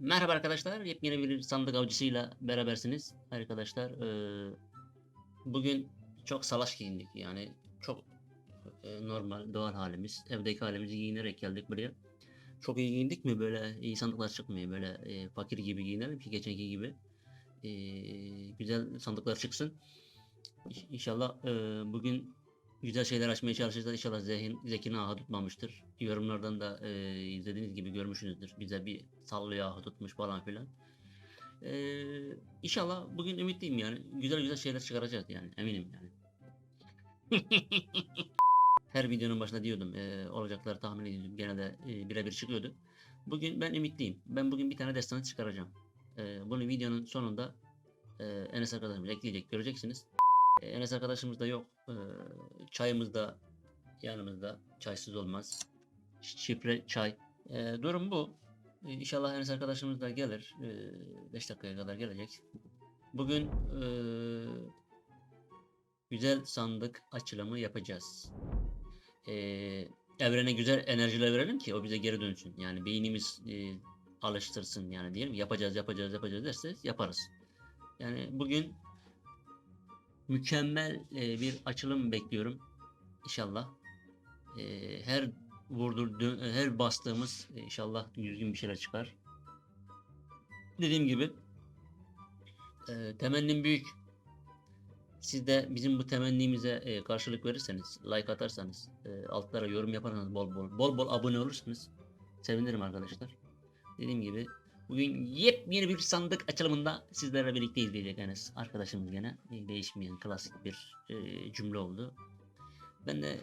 Merhaba arkadaşlar. Yepyeni bir sandık avcısıyla berabersiniz. Arkadaşlar eee, bugün çok salaş giyindik. Yani çok e, normal doğal halimiz. Evdeki halimizi giyinerek geldik buraya. Çok iyi giyindik mi böyle iyi sandıklar çıkmıyor. Böyle e, fakir gibi giyinelim ki geçenki gibi. E, güzel sandıklar çıksın. İnşallah e, bugün güzel şeyler açmaya çalışacağız. İnşallah zihin, zekini aha tutmamıştır. Yorumlardan da e, izlediğiniz gibi görmüşsünüzdür. Bize bir sallıyor aha tutmuş falan filan. E, inşallah bugün ümitliyim yani. Güzel güzel şeyler çıkaracağız yani. Eminim yani. Her videonun başında diyordum. E, olacakları tahmin ediyordum. Genelde e, birebir çıkıyordu. Bugün ben ümitliyim. Ben bugün bir tane destan çıkaracağım. E, bunu videonun sonunda e, Enes arkadaşımız ekleyecek. Göreceksiniz. E, Enes arkadaşımız da yok. E, çayımız da yanımızda. Çaysız olmaz. Şifre çay. E, durum bu. E, İnşallah Enes arkadaşımız da gelir. 5 dakikaya kadar gelecek. Bugün e, güzel sandık açılımı yapacağız. E, evrene güzel enerjiler verelim ki o bize geri dönsün. Yani beynimiz e, alıştırsın yani diyelim yapacağız yapacağız yapacağız derse yaparız. Yani bugün mükemmel e, bir açılım bekliyorum. İnşallah. E, her vurdur her bastığımız e, inşallah düzgün bir şeyler çıkar. Dediğim gibi e, temennim büyük. Siz de bizim bu temennimize e, karşılık verirseniz, like atarsanız, e, altlara yorum yaparsanız bol bol, bol bol abone olursanız sevinirim arkadaşlar. Dediğim gibi bugün yepyeni bir sandık açılımında sizlerle birlikte izleyeceksiniz. Arkadaşımız gene e, değişmeyen klasik bir e, cümle oldu. Ben de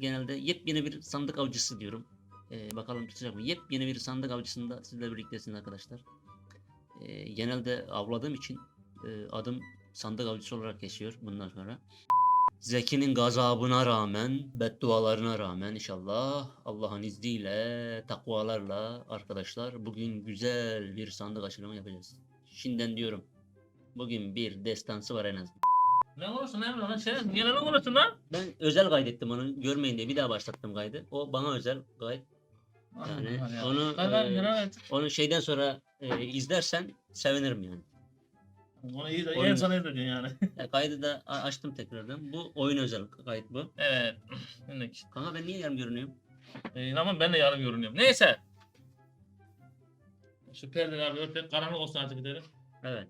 genelde yepyeni bir sandık avcısı diyorum. E, bakalım tutacak mı? Yepyeni bir sandık avcısında sizlerle birliktesiniz arkadaşlar. E, genelde avladığım için e, adım sandık avcısı olarak geçiyor bundan sonra. Zeki'nin gazabına rağmen, beddualarına rağmen inşallah Allah'ın izniyle, takvalarla arkadaşlar bugün güzel bir sandık açılımı yapacağız. Şimdiden diyorum. Bugün bir destansı var en azından. Ne olursun Emre lan şey, niye lan olursun lan? Ben özel kaydettim onu görmeyin diye bir daha başlattım kaydı. O bana özel kayıt. Yani onu e, onu şeyden sonra e, izlersen sevinirim yani. Onu iyi de Oyun- iyi sana yani. Ya kaydı da a- açtım tekrardan. Bu oyun özel kayıt bu. evet. Şimdi, Kanka ben niye yarım görünüyorum? e, ama ben de yarım görünüyorum. Neyse. Şu perdeleri abi. Karanlık olsun artık gidelim. Evet.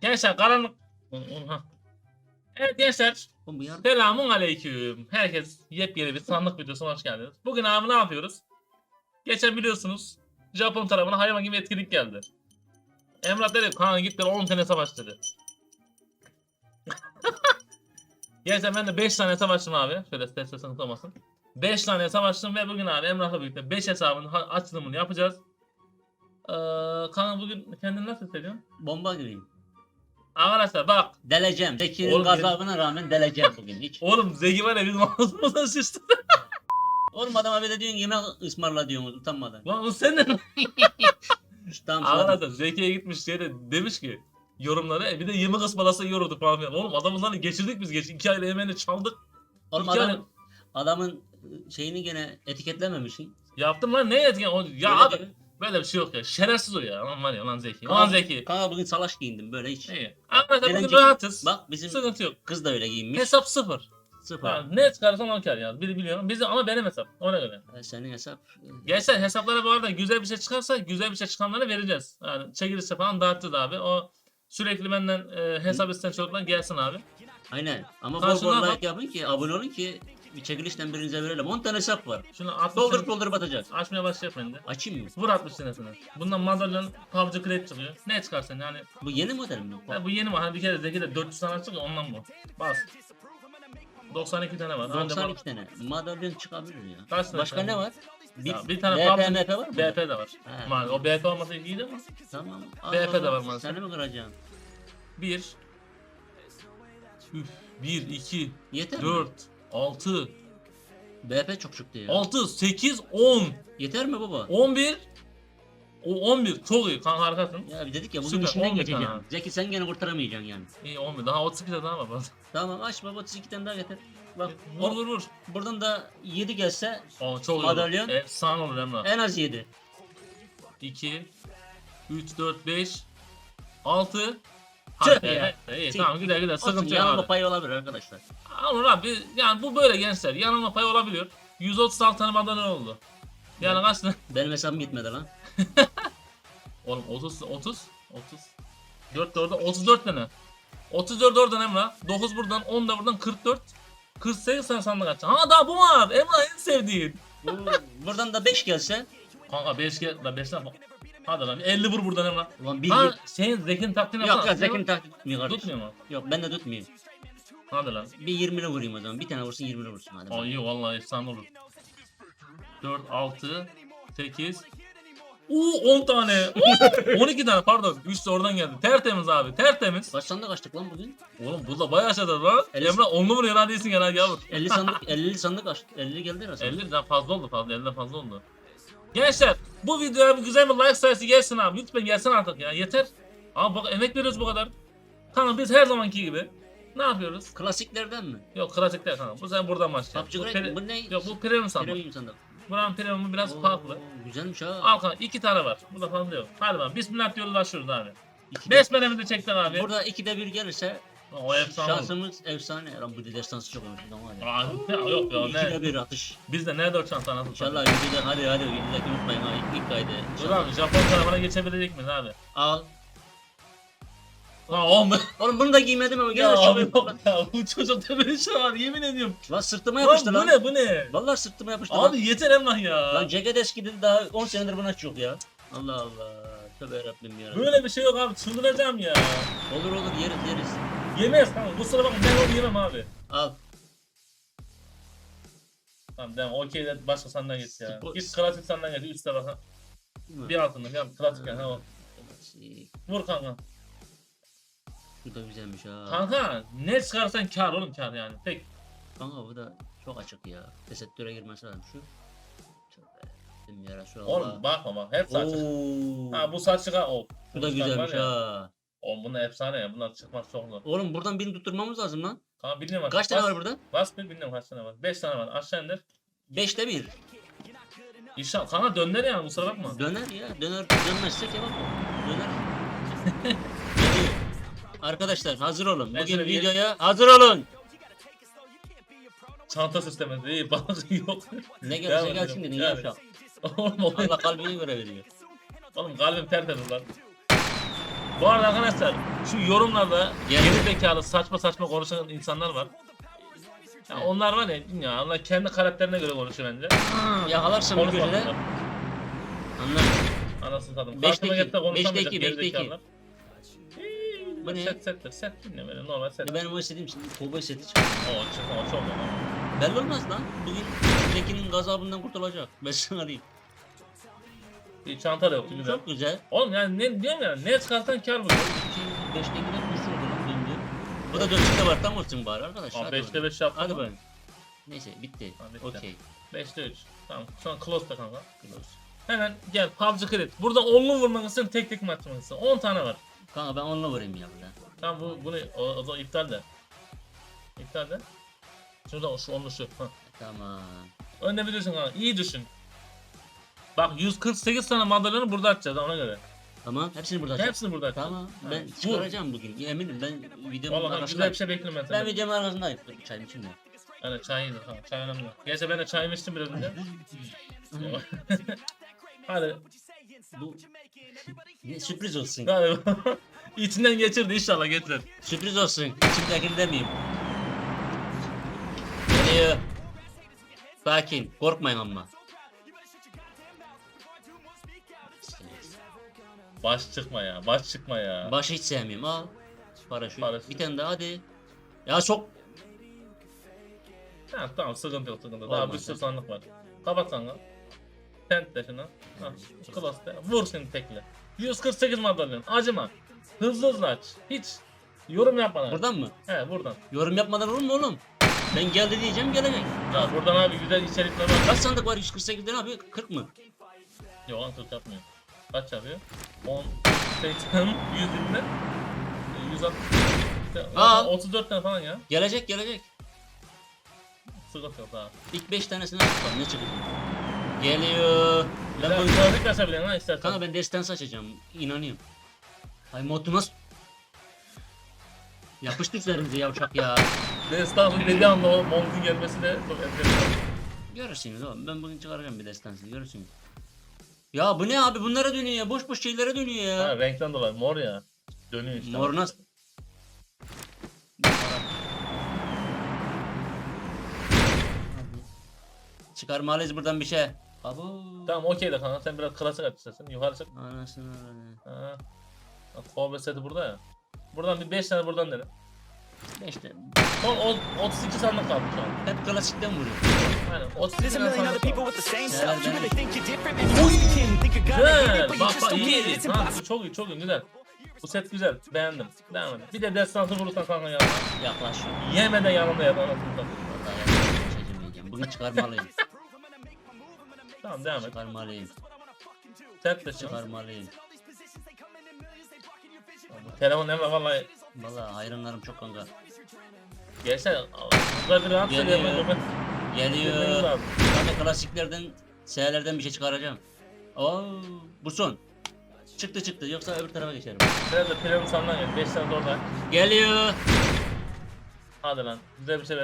Gençler karanlık. Ha. Evet gençler. Oğlum bu yarım. Selamun aleyküm. Herkes yepyeni bir sandık videosuna hoş geldiniz. Bugün abi ne yapıyoruz? Geçen biliyorsunuz Japon tarafına hayvan gibi etkinlik geldi. Emrah dedi kanka git dedi 10 tane savaş dedi. Gerçekten ben de 5 tane savaştım abi. Şöyle stres sıkıntı olmasın. 5 tane savaştım ve bugün abi Emrah'la birlikte 5 hesabın açılımını yapacağız. Ee, kanka bugün kendini nasıl hissediyorsun? Bomba gibiyim. Arkadaşlar bak. Deleceğim. Zeki'nin Oğlum, gazabına rağmen deleceğim bugün hiç. Oğlum Zeki var ya bizim ağzımıza sıçtı. Oğlum adama bir de diyorsun yemek ısmarla diyorsunuz utanmadan. Lan o sen de Tamam sonra. Arkadaşlar Zeki'ye gitmiş şey de demiş ki yorumlara e bir de yemek ısmarlasa iyi olurdu falan filan. Oğlum adamızdan geçirdik biz geç. iki ayda yemeğini çaldık. Oğlum İki adam, adamın şeyini gene etiketlememişsin. Yaptım lan ne etken ya Öyle abi değil. böyle bir şey yok ya. Şerefsiz o ya. Lan var ya lan Zeki. Lan Zeki. Kanka bugün salaş giyindim böyle hiç. İyi. Arkadaşlar bugün rahatız. Bak bizim Sıkıntı yok. kız da öyle giyinmiş. Hesap sıfır. Sıfır. Ha, ne çıkarsan o kar ya. Biri biliyorum. Bizim ama benim hesap. Ona göre. Ha, Senin hesap. e, Gençler hesaplara bu arada güzel bir şey çıkarsa güzel bir şey çıkanlara vereceğiz. Yani çekilirse falan dağıtacağız abi. O sürekli benden e, hesap isteyen çocuklar gelsin abi. Aynen. Ama bol bol bak. like yapın ki abone olun ki bir çekilişten birinize verelim. 10 tane hesap var. Şunu 60 Doldurup doldurup atacak. Açmaya başlayacak bende. Açayım mı? Vur 60 senesine. Bundan madalyon PUBG Crate çıkıyor. Ne çıkarsın yani. Bu yeni model mi? Ha, bu yeni mi? Hani bir kere Zeki'de 400 tane çıkıyor ondan bu. Bas. 92 tane var. Anca 92 tane. Madalyon çıkabilir ya. Kaç tane Başka tane? ne var? Bir, Ya, bir tane BP, PUBG MP var mı? BP de var. Ha. Mal, o BP olmasa iyiydi ama. Tamam. BP de var maalesef. Seni mi kıracağım? 1 Üf, 1, 2, Yeter mi? 4, 6, BP çok çıktı ya. 6, 8, 10, Yeter mi baba? 11, o 11 çok iyi kanka harikasın. Ya bir dedik ya bugün Süper, işinden 11 geçeceğim. tane. Zeki sen gene kurtaramayacaksın yani. İyi 11 daha 32 tane daha var. Tamam aç baba 32 tane daha getir. Bak Vur vur vur. buradan da 7 gelse O çok iyi. Madalyon. Efsane olur Emrah. en az 7. 2 3 4 5 6 Tüh Hadi ya. be. İyi Tüh. tamam güzel güzel sıkıntı yok yanılma abi. payı olabilir arkadaşlar. Olur abi yani bu böyle gençler yanılma payı olabiliyor. 136 tane madalya oldu. Yani kaç tane? Benim hesabım gitmedi lan. Oğlum 30 30 30 4 de orada 34 tane. 34 oradan Emrah. 9 buradan 10 da buradan 44. 48 tane sandık açacağım. Ha daha bu var. Emrah en sevdiğin. Bu- Buradan da 5 gelse. Kanka 5 gel la 5 lan. Hadi lan 50 vur buradan Emrah. Ulan bir Ha şeyin Zekin taktiğini Yok yok Zekin taklit tutmuyor kardeşim. Tutmuyor mu? Yok ben de tutmayayım. Hadi lan. Bir 20'le vurayım o zaman. Bir tane vursun 20'le vursun hadi. Aa iyi vallahi efsane olur. 4 6 8 Uuu 10 tane. Oo, 12 tane pardon. 3 de oradan geldi. Tertemiz abi. Tertemiz. Kaç sandık açtık lan bugün? Oğlum bu da bayağı aşağıda lan. Elli- Emre onlu vuruyor hadi iyisin gel hadi yavrum. 50 sandık 50 sandık açtık. 50 geldi herhalde. 50'den fazla oldu fazla 50'den fazla oldu. Gençler bu videoya bir güzel bir like sayısı gelsin abi. Lütfen gelsin artık ya yeter. Abi bak emek veriyoruz bu kadar. Kanka biz her zamanki gibi ne yapıyoruz? Klasiklerden mi? Yok klasikler kanka. Bu sefer buradan başlayalım. PUBG Bu, Great peri- bu ne? Yok bu premium sandık. Premium sandık. Buranın premiumu biraz Oo, farklı. Güzelmiş ha. Al kanka iki tane var. Burada fazla yok. Hadi lan bismillah diyoruz başlıyoruz abi. İki de- çektin abi. Burada 2'de 1 gelirse O efsane şansımız efsane. Lan bu destansı çok olmuş. Tamam hadi. Aa, ya yok ya ne? 2'de 1 atış. Biz de ne dört şans anasını İnşallah videoda hadi hadi videodaki unutmayın ha ilk, ilk kaydı. Dur abi Japon tarafına geçebilecek miyiz abi? Al. Lan olma. Oğlum bunu da giymedim ama Ya gel abi şöyle. yok ya bu çocukta böyle şey var yemin ediyorum. Lan sırtıma Lan yapıştı bu lan. ne bu ne? Vallahi sırtıma yapıştı Abi lan. yeter Emrah ya. Lan ceket eskidi daha 10 senedir buna çok ya. Allah Allah. Tövbe yarabbim ya. Böyle bir şey yok abi çıldıracağım ya. Olur olur yeriz yeriz. Yemeyiz kanka kusura bakma ben onu yemem abi. Al. Tamam devam okey de başka senden git ya. Spor- Git klasik senden git üstte bak. ha. Değil mi? Bir altında ya klasik yani tamam. Vur kanka. Bu da güzelmiş ha. Kanka ne çıkarsan kar oğlum kar yani. Tek. Kanka bu da çok açık ya. Tesettüre girmesi lazım şu. Tövbe ya Resulallah. Oğlum bakma bak hep saç. Oo. Ha bu saç çıkar. Oh. Bu da var güzelmiş ya. ha. Oğlum bunlar efsane ya. Bunlar çıkmak çok zor. Oğlum buradan birini tutturmamız lazım lan. Kanka bilmiyorum. Kaç tane Bas- var burada? Bas bir bilmiyorum kaç tane var. 5 tane var. Aşağı indir. 5'te 1. İnşallah. Kanka dönder yani kusura bakma. Döner ya. Döner dönmezse kebap o. Döner. Arkadaşlar hazır olun. Bugün şöyle bir- videoya hazır olun. Çanta sistemi iyi balık yok. Ne Devam gelirse edelim. gelsin dedin Yani. yavşak. Oğlum, oğlum, Allah kalbine göre veriyor. oğlum kalbim tertemiz lan. Bu arada arkadaşlar şu yorumlarda Gel. geri zekalı saçma saçma konuşan insanlar var. Ya onlar var ya, ya onlar kendi karakterine göre konuşuyor bence. Yakalarsın bir köşede. Konuşmasınlar. Anlarım. Anasını satayım. Beşteki- Karşıma gelip de konuşamayacak beşteki- geri beşteki. zekalılar. Bu ne? Set settir set bilmiyorum öyle normal set. Benim o istediğim şimdi kovboy seti çıkıyor. O çıkma o çok normal. Belli olmaz lan. Bugün Zeki'nin gazabından kurtulacak. Ben sana diyeyim. Bir çanta da yoktu güzel. Çok güzel. Oğlum yani ne diyorum ya ne çıkarsan kar bu. 5'te gider güçlü oldu lan döndü. Bu da dönüşte var tam olsun bari arkadaşlar. Abi Hadi 5'te bakalım. 5 yaptım. Hadi bakalım. Neyse bitti. Okey. 5'te 3. Tamam şu an close'da kanka. Close. Hemen gel PUBG Credit. Burada onlu vurmak istiyorum tek tek mi istiyorum. 10 tane var. Kanka ben onunla vurayım ya burada. Tamam bu bunu o, o zaman iptal de. İptal de. Şuradan şu onlu şu. Hah. Tamam. Bir düşün kanka. İyi düşün. Bak 148 tane madalyonu burada atacağız ona göre. Tamam. Hepsini burada açalım. Hepsini burada atacağız. Tamam. Ha, Ben vur. çıkaracağım bugün. Eminim ben videomun Vallahi bak, güzel arkasındayım. bir şey bekliyorum ben Ben senden. videomun arkasındayım. Çayım içeyim de. Yani çay iyidir ha. Çay önemli. Gerçi ben de çayımı içtim biraz önce. Hadi. Bu sürpriz olsun. İçinden geçirdi inşallah getirir. Sürpriz olsun. İçimdekini demeyeyim. Geliyor. Sakin. Korkmayın ama. Baş çıkma ya. Baş çıkma ya. Başı hiç sevmiyorum. Al. Paraşüt. Paraşüt. Bir tane daha hadi. Ya çok. Ha, tamam sıkıntı yok sıkıntı. Daha Olmaz bir sürü sandık var. Kapat sandığı. Tent de şunu. Ha, Klas de. Vur şimdi tekle. 148 madalyon. Acıma. Hızlı hızlı aç. Hiç. Yorum yapma. Buradan mı? He buradan. Yorum yapmadan olur mu oğlum? Ben geldi diyeceğim gelecek. Ya buradan abi güzel içerikler var. Kaç sandık var 148'den abi? 40 mı? Yok lan 40 yapmıyor. Kaç yapıyor? 10, 80, 120, 160, Aa. 34 tane falan ya. Gelecek gelecek. Sıkıntı yok daha. İlk 5 tanesini tutalım ne çıkacak? Geliyor. Ben bunu... Müsaade kasabilirim lan istersen. Kanka ben destans açacağım. İnanıyorum. Ay modu nasıl? Yapıştı üzerimize yavşak ya. Destansı dediği anda o Monz'un gelmesi de çok enteresan. Görürsünüz oğlum. Ben bugün çıkaracağım bir destansı. Görürsünüz. Ya bu ne abi? Bunlara dönüyor ya. Boş boş şeylere dönüyor ya. Ha, renkten dolayı mor ya. Dönüyor işte. Mor nasıl? Çıkarmalıyız buradan bir şey. Abo. Tamam okey de kanka sen biraz klasik aç istersen. Yukarı çık. Anasını avradı. Ha. Bak Kobe seti burada ya. Buradan bir 5 tane buradan dene. İşte Son o- 32 sandık kaldı şu an. hep klasikten vuruyor. Aynen 32 There's a tane million other sandık people kaldı. with the same stuff. You man. really think you're different? Maybe you can. Think you're gonna hit Güzel. it, but you Bak just bak don't iyi get it. iyi. It's Tamam impossible. bu çok iyi çok iyi güzel. Bu set güzel. Beğendim. Devam edelim. Bir de destansı vurursan kanka yanına. Yaklaşıyor. Yemeden yanında yat anasını satayım. Vallahi yaklaşıyor. Şaşırmayacağım. Bunu çıkarmalıyım. Tamam devam et. Çıkarmalıyım. Set de çık. Çıkarmalıyım. Telefon hemen vallahi. Vallahi hayranlarım çok kanka. Gençler burada bir rahat Geliyor. Geliyor. Ben de klasiklerden, S'lerden bir şey çıkaracağım. Oo, bu son. Çıktı çıktı yoksa öbür tarafa geçerim. Biraz da sandan gel. 5 tane orada. Geliyor. Hadi lan. Güzel bir şey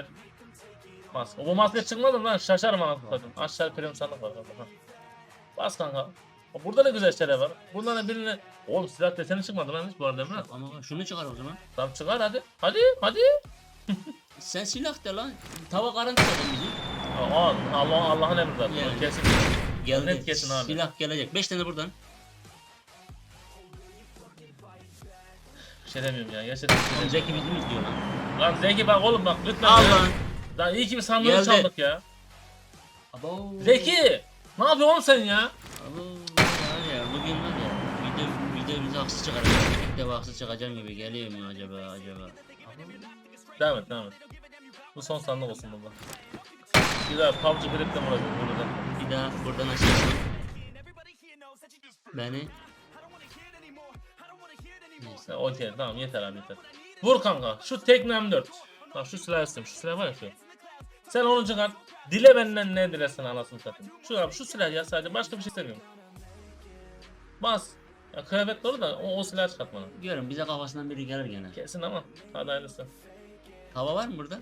ver. Maske. Bu maske çıkmadı lan? Şaşarım anasını satayım. Aşağı premium sandık var. kanka. Bas kanka. Burada da güzel şeyler var. Buradan da birine... Oğlum silah deseni çıkmadı lan hiç bu arada Emrah. Ama şunu çıkar o zaman. Tamam çıkar hadi. Hadi hadi. Sen silah de lan. Tava garanti zaten bizim. Aa, Allah Allah'ın emri zaten. Yani. Kesin. Geldi. Net kesin abi. Silah gelecek. 5 tane buradan. Bir şey demiyorum ya. Gerçekten şey. Zeki bizi mi izliyor lan? Lan Zeki bak oğlum bak lütfen. Al lan. Daha iyi ki bir sandığı Geldi. çaldık ya. Abo. Zeki! Ne yapıyorsun oğlum sen ya? Abo. Var ya bugün var ya. Video, video bizi haksız çıkaracak. İlk defa haksız çıkacağım gibi geliyor mu acaba acaba? Devam et devam et. Bu son sandık olsun baba. Güzel PUBG Grip'te vuracağız burada. Bir daha buradan açarsam. Beni. Neyse. Okey tamam yeter abi yeter. Vur kanka şu Tekno M4. Bak şu silah istedim şu silah var ya şu. Sen onu çıkart. Dile benden ne dilersen anasını satayım. Şu abi şu silah ya sadece başka bir şey istemiyorum. Bas. Ya kıyafet dolu da o, o silah çıkart bana. Diyorum bize kafasından biri gelir gene. Kesin ama. Hadi hayırlısı. Hava var mı burada?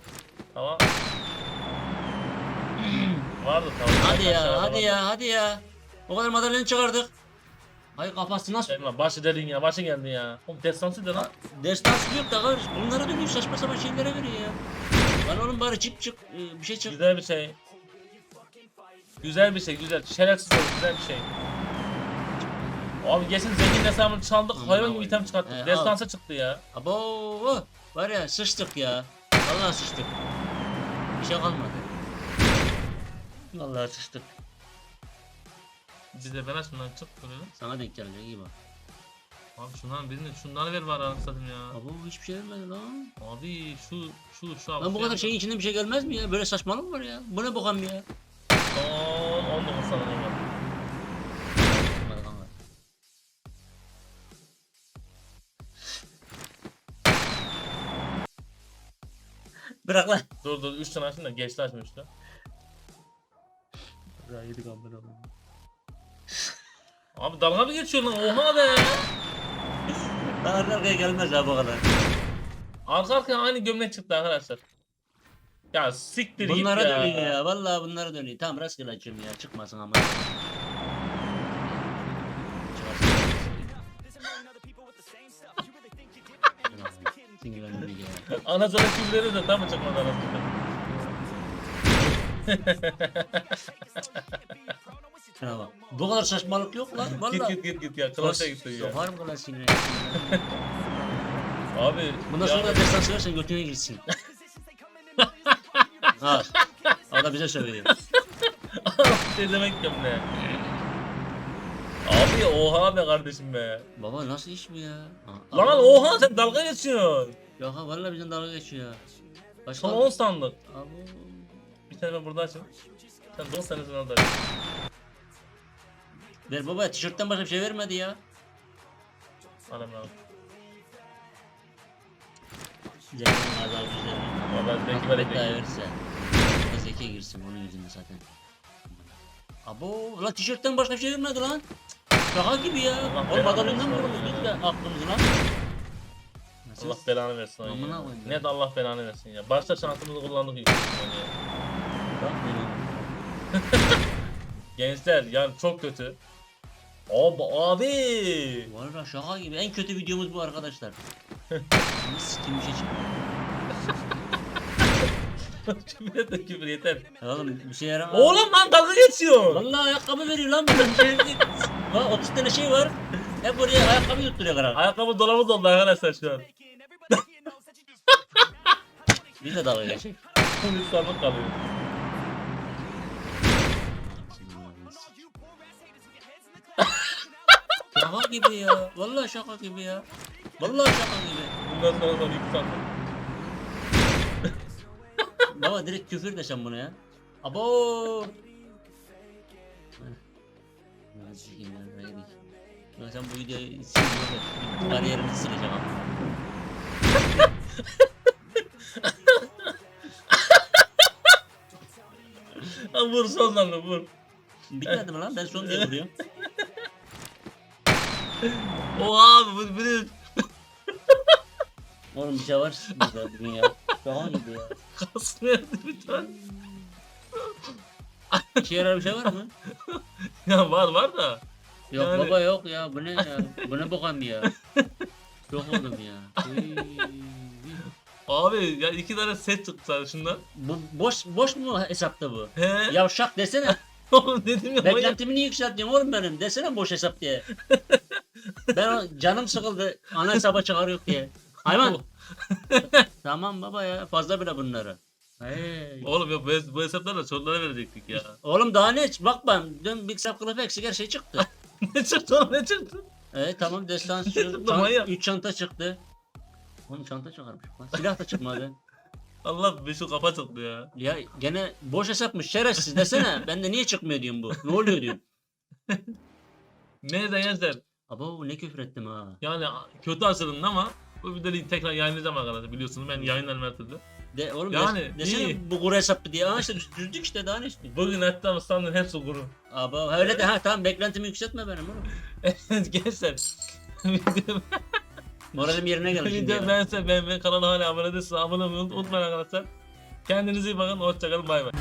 Tamam. Vardı tamam. Hadi ya, hadi vardı. ya, hadi ya. O kadar madalyonu çıkardık. Hayır kafası nasıl? Emrah başı dedin ya başı geldi ya. Oğlum destansı de lan. Destansı yok da kardeş. Bunlara dönüyor saçma sapan şeylere veriyor ya. Lan oğlum bari çık çık e, bir şey çık. Güzel bir şey. Güzel bir şey güzel. Şerefsiz güzel bir şey. Abi geçen zengin hesabını çaldık Aman hayvan gibi item çıkarttık. He, Destansa çıktı ya. Abo var ya sıçtık ya. Vallahi sıçtık. Bir şey kalmadı. Vallahi sıçtık. Bize ben şundan çık böyle. Sana denk gelecek iyi bak. Abi şundan birini şunları ver bari anasını ya. Abo hiçbir şey vermedi lan. Abi şu şu şu abi. Lan bu şu kadar şeyin içinde bir şey gelmez mi ya? Böyle saçmalık mı var ya? Bu ne bokam ya? Son 19 sana Emrah. Hadi kanka. Bırak lan. Dur dur 3 tane açtım da geçti açmıştı. Ya yedik amına Abi dalga mı geçiyor lan oha be. Lan arka arkaya gelmez ha bu kadar. Arka arkaya aynı gömlek çıktı arkadaşlar. Ya siktir Bunlara git ya. dönüyor ya. Vallahi bunlara dönüyor. Tamam rastgele açıyorum ya. Çıkmasın ama. Anasını kimleri de tam çıkmadı anasını? Şuna bak. Bu kadar saçmalık yok lan. Git git git git ya. Klas'a gittin ya. Sokarım kadar sinirlendim. Abi. Bundan sonra da destan versen götüne girsin. ha. O da bize söylüyor. ne demek ki ne? Abi oha be kardeşim be. Baba nasıl iş bu ya? Ha, Lan oha sen dalga geçiyorsun. Yok ha vallahi bizden dalga geçiyor. Başka Son 10 sandık. Abo. Bir tane ben burada açayım. Sen 10 tanesini orada. Ver baba tişörtten başka bir şey vermedi ya. Anam abi. Zeki'nin azal güzel. Valla Zeki Nasıl böyle bedava değil. verirse. Zeki'ye girsin onun yüzünden zaten. Abo la tişörtten başka bir şey vermedi lan. Şaka gibi ya. Allah Oğlum belanı madalyondan versin. vurmuştuk da aklımızı lan. Allah belanı versin oyun Amına ya. koyayım. Net Allah belanı versin ya. Başta şansımızı kullandık ya. Bak. Gençler yani çok kötü. Abi abi. Valla şaka gibi. En kötü videomuz bu arkadaşlar. Ama sikim bir şey küfür küfür yeter. Oğlum bir şey yaramaz. Oğlum lan dalga geçiyor. Vallahi ayakkabı veriyor lan. Bir şey. Bak 30 tane şey var. Hep oraya ayakkabı yutturuyor karar. Ayakkabı dolabı doldu arkadaşlar şu an. Biz de dalga geçecek. Müslümanlık kalıyor. Şaka gibi ya. Vallahi şaka gibi ya. Vallahi şaka gibi. Bundan sonra sonra iki sandım. Baba direkt küfür desem buna ya. Abo. Ben sen bu videoyu sileceğim ama. Ha, vur sondan da vur. Bitmedi mi lan? Ben son diye vuruyorum. O abi bu bu Oğlum bir şey var burada bugün ya. Şaka gibi ya. kasmıyor lütfen. İşe yarar bir şey var mı? Ya var var da. Yok Yani- baba yok ya. Bu ne ya? Bu ne bokam ya? Yok oğlum ya. Abi ya iki tane set çıktı sarışından. Bu boş boş mu hesapta bu? He. Yavşak desene. Oğlum dedim ya. manyak. Beklentimi niye yükselttin oğlum benim? Desene boş hesap diye. Ben o- canım sıkıldı. Ana hesaba çıkar yok diye. Hayvan. tamam baba ya. Fazla bile bunları. Hey. Oğlum ya bu, bu hesaplarla çocuklara verecektik ya. Oğlum daha ne? Bak ben dün Big Sap kılıfı eksik her şey çıktı. ne çıktı oğlum ne çıktı? Evet tamam destan çıktı manyak? 3 çanta çıktı. Oğlum çanta çıkarmış. Lan Silah da çıkmadı. Allah bir şu kafa çıktı ya. Ya gene boş hesapmış şerefsiz desene. Ben de niye çıkmıyor diyorum bu. Ne oluyor diyorum. Neyse gençler. Abo ne küfür ettim ha. Yani kötü asılın ama bu videoyu tekrar yayınlayacağım arkadaşlar biliyorsunuz ben yayınlarım her türlü. De, oğlum Yani des- desene iyi. bu kuru hesaplı diye. Aa işte düzdük işte daha ne istiyorsun? Bugün hatta standın hepsi kuru. Abo öyle de ha tamam beklentimi yükseltme benim oğlum. Evet gençler. Moralim yerine geldi şimdi. video beğense beğenmeyi kanala hala abone değilseniz abone olmayı unutmayın arkadaşlar. Kendinize iyi bakın hoşçakalın bay bay.